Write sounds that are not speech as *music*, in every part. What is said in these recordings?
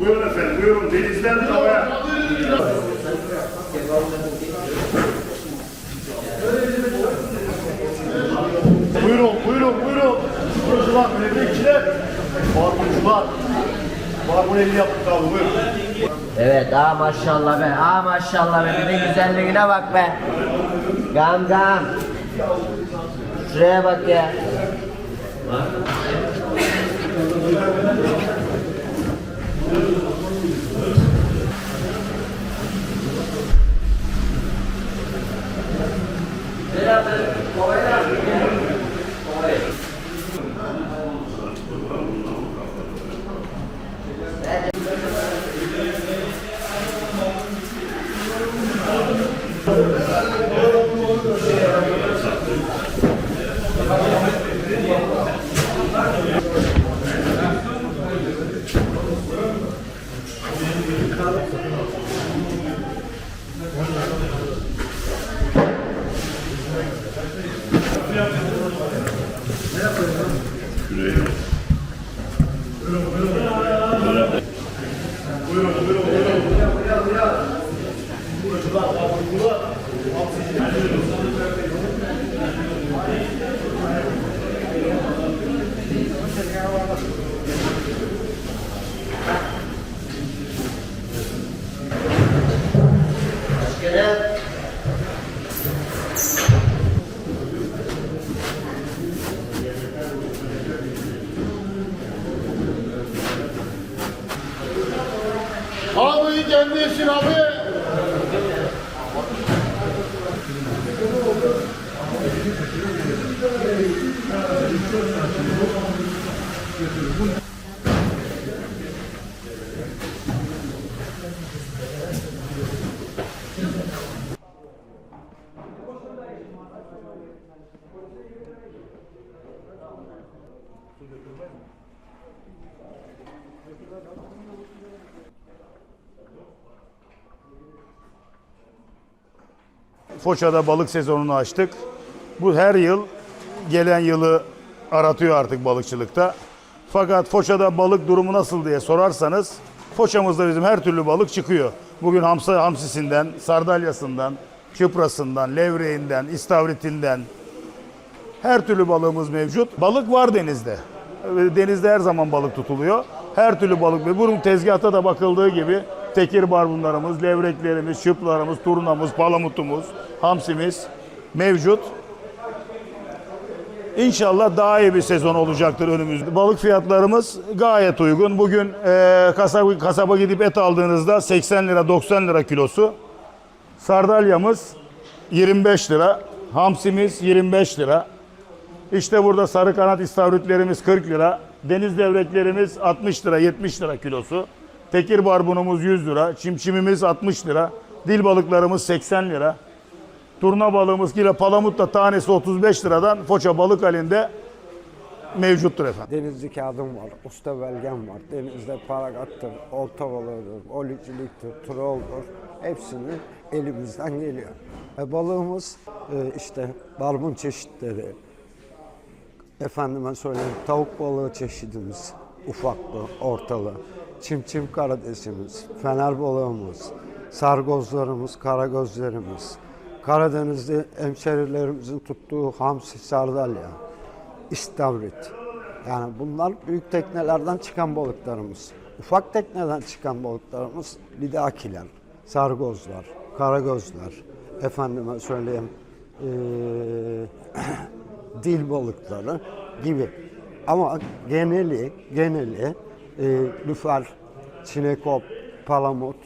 Buyurun efendim, buyurun. Denizden havaya. buyurun, buyurun, buyurun. Sporcular, mülekçiler, barbucular. Barbun eli yaptık abi, buyurun. Evet, aa maşallah be, aa maşallah be. Bir güzelliğine bak be. Gam gam. Şuraya bak ya. Başkanım. Abi kendi işin abi. Foça'da balık sezonunu açtık. Bu her yıl gelen yılı aratıyor artık balıkçılıkta. Fakat Foça'da balık durumu nasıl diye sorarsanız Foça'mızda bizim her türlü balık çıkıyor. Bugün hamsi, hamsisinden, sardalyasından, çıprasından, levreğinden, istavritinden her türlü balığımız mevcut. Balık var denizde. Denizde her zaman balık tutuluyor. Her türlü balık ve bunun tezgahta da bakıldığı gibi tekir barbunlarımız, levreklerimiz, çıplarımız, turnamız, palamutumuz, hamsimiz mevcut. İnşallah daha iyi bir sezon olacaktır önümüzde. Balık fiyatlarımız gayet uygun. Bugün e, kasaba, kasaba gidip et aldığınızda 80 lira 90 lira kilosu. Sardalyamız 25 lira. Hamsimiz 25 lira. İşte burada sarı kanat istavritlerimiz 40 lira. Deniz devreklerimiz 60 lira 70 lira kilosu. Tekir barbunumuz 100 lira. Çimçimimiz 60 lira. Dil balıklarımız 80 lira. Turna balığımız kilo palamut da tanesi 35 liradan Foça balık halinde mevcuttur efendim. Denizli kağıdım var, usta belgem var. Denizde paragattır, olta balığıdır, oliciliktir, troldur. Hepsini elimizden geliyor. E, balığımız e, işte barbun çeşitleri, efendime söyleyeyim tavuk balığı çeşidimiz, ufaklı, ortalı, çimçim karidesimiz, fener balığımız, sargozlarımız, karagözlerimiz, Karadeniz'de hemşerilerimizin tuttuğu hamsi, sardalya, istavrit. Yani bunlar büyük teknelerden çıkan balıklarımız. Ufak tekneden çıkan balıklarımız lidakiler, sargozlar, karagözler, efendime söyleyeyim eee, *clears throat* dil balıkları gibi. Ama geneli, geneli e, lüfer, çinekop, palamut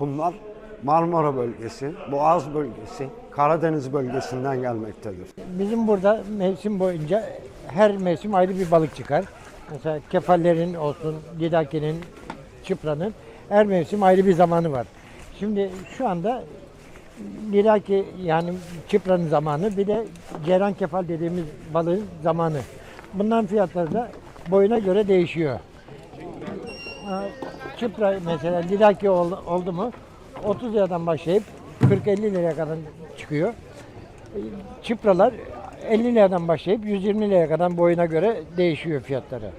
bunlar Marmara bölgesi, Boğaz bölgesi, Karadeniz bölgesinden gelmektedir. Bizim burada mevsim boyunca her mevsim ayrı bir balık çıkar. Mesela kefallerin olsun, lidakenin, çıpranın her mevsim ayrı bir zamanı var. Şimdi şu anda lidaki yani çıpranın zamanı bir de ceyran kefal dediğimiz balığın zamanı. Bunların fiyatları da boyuna göre değişiyor. Ha, Çıpra mesela lidaki oldu mu 30 liradan başlayıp 40-50 liraya kadar çıkıyor. Çıpralar 50 liradan başlayıp 120 liraya kadar boyuna göre değişiyor fiyatları.